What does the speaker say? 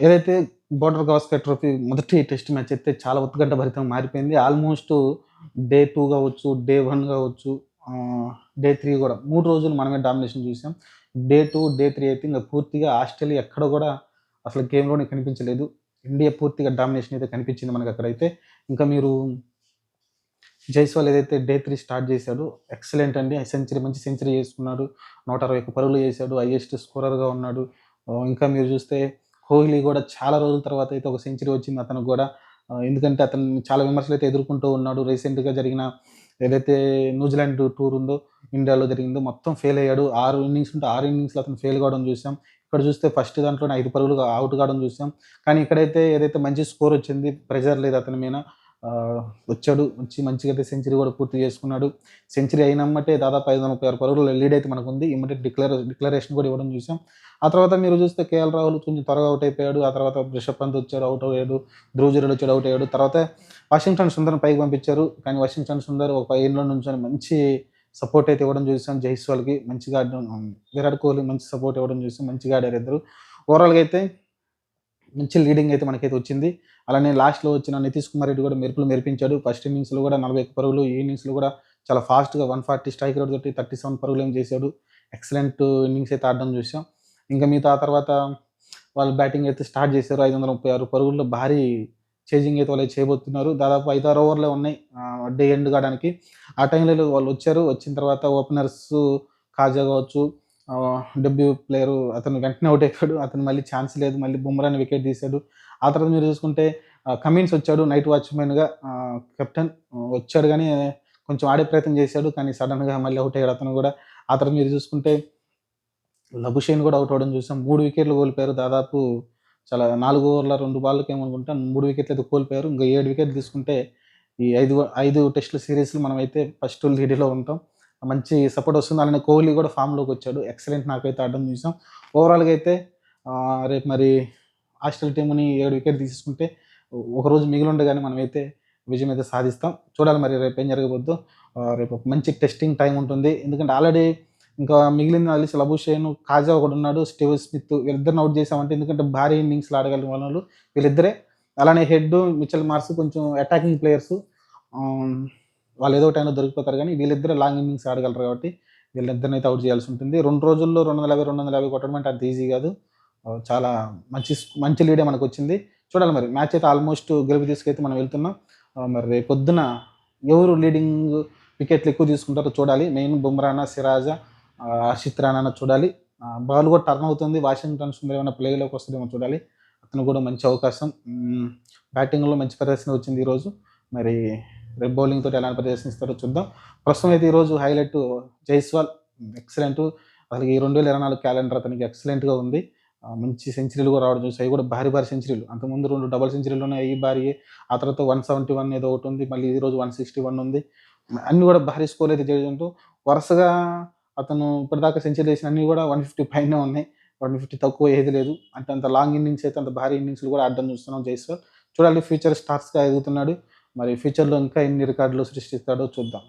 ఏదైతే border Gavaskar trophy మొదటి test match అయితే చాలా ఉత్కంఠ భరితం మారిపోయింది. ఆల్మోస్ట్ డే టూ కావచ్చు డే వన్ కావచ్చు డే త్రీ కూడా. మూడు రోజులు మనమే డామినేషన్ చూసాం. డే టూ డే త్రీ అయితే ఇంకా పూర్తిగా ఆస్ట్రేలియా ఎక్కడ కూడా అసలు గేమ్లోనే కనిపించలేదు. ఇండియా పూర్తిగా డామినేషన్ అయితే కనిపించింది మనకు అక్కడైతే. ఇంకా మీరు జైస్వాల్ ఏదైతే డే త్రీ స్టార్ట్ చేశాడు ఎక్సలెంట్ అండి. సెంచరీ మంచి సెంచరీ చేసుకున్నాడు. నూట అరవై ఒక్క పరుగులు చేశాడు. హైయెస్ట్ స్కోరర్గా ఉన్నాడు. ఇంకా మీరు చూస్తే కోహ్లీ కూడా చాలా రోజుల తర్వాత అయితే ఒక సెంచరీ వచ్చింది. అతనికి కూడా ఎందుకంటే అతను చాలా విమర్శలు అయితే ఎదుర్కొంటూ ఉన్నాడు. రీసెంట్గా జరిగిన ఏదైతే న్యూజిలాండ్ టూర్ ఉందో ఇండియాలో జరిగిందో మొత్తం ఫెయిల్ అయ్యాడు. ఆరు ఇన్నింగ్స్ ఉంటే ఆరు ఇన్నింగ్స్లో అతను ఫెయిల్ కావడం చూసాం. ఇక్కడ చూస్తే ఫస్ట్ దాంట్లోనే ఐదు పరుగులు అవుట్ కావడం చూసాం. కానీ ఇక్కడైతే ఏదైతే మంచి స్కోర్ వచ్చింది ప్రెజర్ లేదు అతని మీద. వచ్చాడు. వచ్చి మంచిగా అయితే సెంచరీ కూడా పూర్తి చేసుకున్నాడు. సెంచరీ అయినమ్మటే దాదాపు ఐదు వందల ముప్పై ఆరు పరుగులు లీడ్ అయితే మనకు ఉంది. ఇమ్మీడియట్ డిక్లర్ డిక్లరేషన్ కూడా ఇవ్వడం చూసాం ఆ తర్వాత మీరు చూస్తే కేఎల్ రాహుల్ కొంచెం త్వరగా అవుట్ అయిపోయాడు. ఆ తర్వాత రిషబ్ పంత్ వచ్చాడు అవుట్ అయ్యాడు. ధ్రువ్ జురేల్ వచ్చాడు అవుట్ అయ్యాడు. తర్వాత వాషింగ్టన్ సుందర్ని పైకి పంపించారు. కానీ వాషింగ్టన్ సుందర్ ఒక పైలో నుంచి మంచి సపోర్ట్ అయితే ఇవ్వడం చూసాం జైస్వాల్కి. మంచిగా ఆడడం విరాట్ కోహ్లీ మంచి సపోర్ట్ ఇవ్వడం చూసాం మంచిగా ఆడారు ఇద్దరు. ఓవరాల్గా అయితే మంచి లీడింగ్ అయితే మనకైతే వచ్చింది. అలానే లాస్ట్లో వచ్చిన నితీష్ కుమార్ రెడ్డి కూడా మెరుపులు మెరిపించాడు. ఫస్ట్ ఇన్నింగ్స్లో కూడా నలభై ఒక్క పరుగులు ఈ ఇన్నింగ్స్లో కూడా చాలా ఫాస్ట్గా వన్ ఫార్టీ స్ట్రైక్ రేట్ తోటి థర్టీ సెవెన్ పరుగులు ఏం చేశాడు. ఎక్సలెంట్ ఇన్నింగ్స్ అయితే ఆడడం చూసాం ఇంకా మిగతా తర్వాత వాళ్ళు బ్యాటింగ్ అయితే స్టార్ట్ చేశారు. ఐదు వందల ముప్పై ఆరు పరుగుల్లో భారీ చేజింగ్ అయితే వాళ్ళు చేయబోతున్నారు. దాదాపు ఐదు ఆరు ఓవర్లే ఉన్నాయి డే ఎండ్ కావడానికి. ఆ టైంలో వాళ్ళు వచ్చారు. వచ్చిన తర్వాత ఓపెనర్స్ కాజా కావచ్చు డబ్ల్యూ ప్లేయర్ అతను వెంటనే అవుట్ అయిపోయాడు. అతను మళ్ళీ ఛాన్స్ లేదు మళ్ళీ బుమ్రాని వికెట్ తీశాడు. ఆ తర్వాత మీరు చూసుకుంటే కమిన్స్ వచ్చాడు నైట్ వాచ్మెన్గా కెప్టెన్ వచ్చాడు కానీ కొంచెం ఆడే ప్రయత్నం చేశాడు కానీ సడన్గా మళ్ళీ అవుట్ అయ్యాడు అతను కూడా. ఆ తర్వాత మీరు చూసుకుంటే లఘుషేన్ కూడా అవుట్ అవ్వడం చూసాం. మూడు వికెట్లు కోల్పోయారు. దాదాపు చాలా నాలుగు ఓవర్ల రెండు బాల్కి ఏమనుకుంటే మూడు వికెట్లు అయితే కోల్పోయారు. ఇంకా ఏడు వికెట్లు తీసుకుంటే ఈ ఐదు ఐదు టెస్టుల సిరీస్లు మనమైతే ఫస్ట్ లీడీలో ఉంటాం. మంచి సపోర్ట్ వస్తుంది. అలానే కోహ్లీ కూడా ఫామ్లోకి వచ్చాడు. ఎక్సలెంట్ నాకైతే ఆడడం చూసాం. ఓవరాల్గా అయితే రేపు మరి ఆస్ట్రేలియా టీంని ఏడు వికెట్ తీసుకుంటే ఒకరోజు మిగిలిండగానే మిగిలి ఉండగానే మనమైతే విజయం అయితే సాధిస్తాం. చూడాలి మరి రేపు ఏం జరగబోద్దు. రేపు మంచి టెస్టింగ్ టైం ఉంటుంది. ఎందుకంటే ఆల్రెడీ ఇంకా మిగిలిన కలిసి లబుషేన్ కాజా ఒకడు ఉన్నాడు స్టీవ్ స్మిత్ వీళ్ళిద్దరిని అవుట్ చేసామంటే ఎందుకంటే భారీ ఇన్నింగ్స్లు ఆడగలిగిన వాళ్ళు వీళ్ళిద్దరే. అలానే హెడ్ మిచల్ మార్స్ కొంచెం అటాకింగ్ ప్లేయర్స్ వాళ్ళు ఏదో టైంలో దొరికిపోతారు కానీ వీళ్ళిద్దరే లాంగ్ ఇన్నింగ్స్ ఆడగలరు కాబట్టి వీళ్ళిద్దరిని అయితే అవుట్ చేయాల్సి ఉంటుంది. రెండు రోజుల్లో రెండు వందల యాభై రెండు వందల యాభై కొట్టడం అంటే అంత ఈజీ కాదు. చాలా మంచి మంచి లీడే మనకు వచ్చింది. చూడాలి మరి మ్యాచ్ అయితే ఆల్మోస్ట్ గెలుపు తీసుకైతే మనం వెళ్తున్నాం. మరి రేపు పొద్దున ఎవరు లీడింగ్ వికెట్లు ఎక్కువ తీసుకుంటారో చూడాలి. మెయిన్ బుమ్రానా సిరాజా హర్షిత్ రాణా చూడాలి. బాల్ కూడా టర్న్ అవుతుంది. వాషింగ్టన్ సుందర్ ఏమైనా ప్లేలోకి వస్తుందేమో చూడాలి. అతను కూడా మంచి అవకాశం. బ్యాటింగ్లో మంచి ప్రదర్శన వచ్చింది ఈరోజు. మరి రేపు బౌలింగ్ తోటి ఎలాంటి ప్రదర్శన ఇస్తారో చూద్దాం. ప్రస్తుతం అయితే ఈరోజు హైలైట్ జైస్వాల్ ఎక్సలెంట్ అసలు ఈ రెండు వేల ఇరవై నాలుగు క్యాలెండర్ అతనికి ఎక్సలెంట్గా ఉంది. మంచి సెంచరీలు కూడా రావడం చూసి అవి కూడా భారీ భారీ సెంచరీలు అంతకుముందు రెండు డబల్ సెంచరీలు ఉన్నాయి ఈ భారీ. ఆ తర్వాత వన్ సెవెంటీ వన్ ఏదో ఒకటి ఉంది మళ్ళీ ఈ రోజు వన్ సిక్స్టీ వన్ ఉంది. అన్ని కూడా భారీ స్కోర్ అయితే చేయడంతో వరుసగా అతను ఇప్పటిదాకా సెంచరీ చేసిన అన్ని కూడా వన్ ఫిఫ్టీ పైన ఉన్నాయి. వన్ ఫిఫ్టీ తక్కువ ఏది లేదు. అంటే అంత లాంగ్ ఇన్నింగ్స్ అయితే అంత భారీ ఇన్నింగ్స్లు కూడా ఆడడం చూస్తున్నాం జైస్వాల్. చూడాలి ఫ్యూచర్ స్టార్స్గా ఎదుగుతున్నాడు. మరి ఫ్యూచర్లో ఇంకా ఎన్ని రికార్డులు సృష్టిస్తాడో చూద్దాం.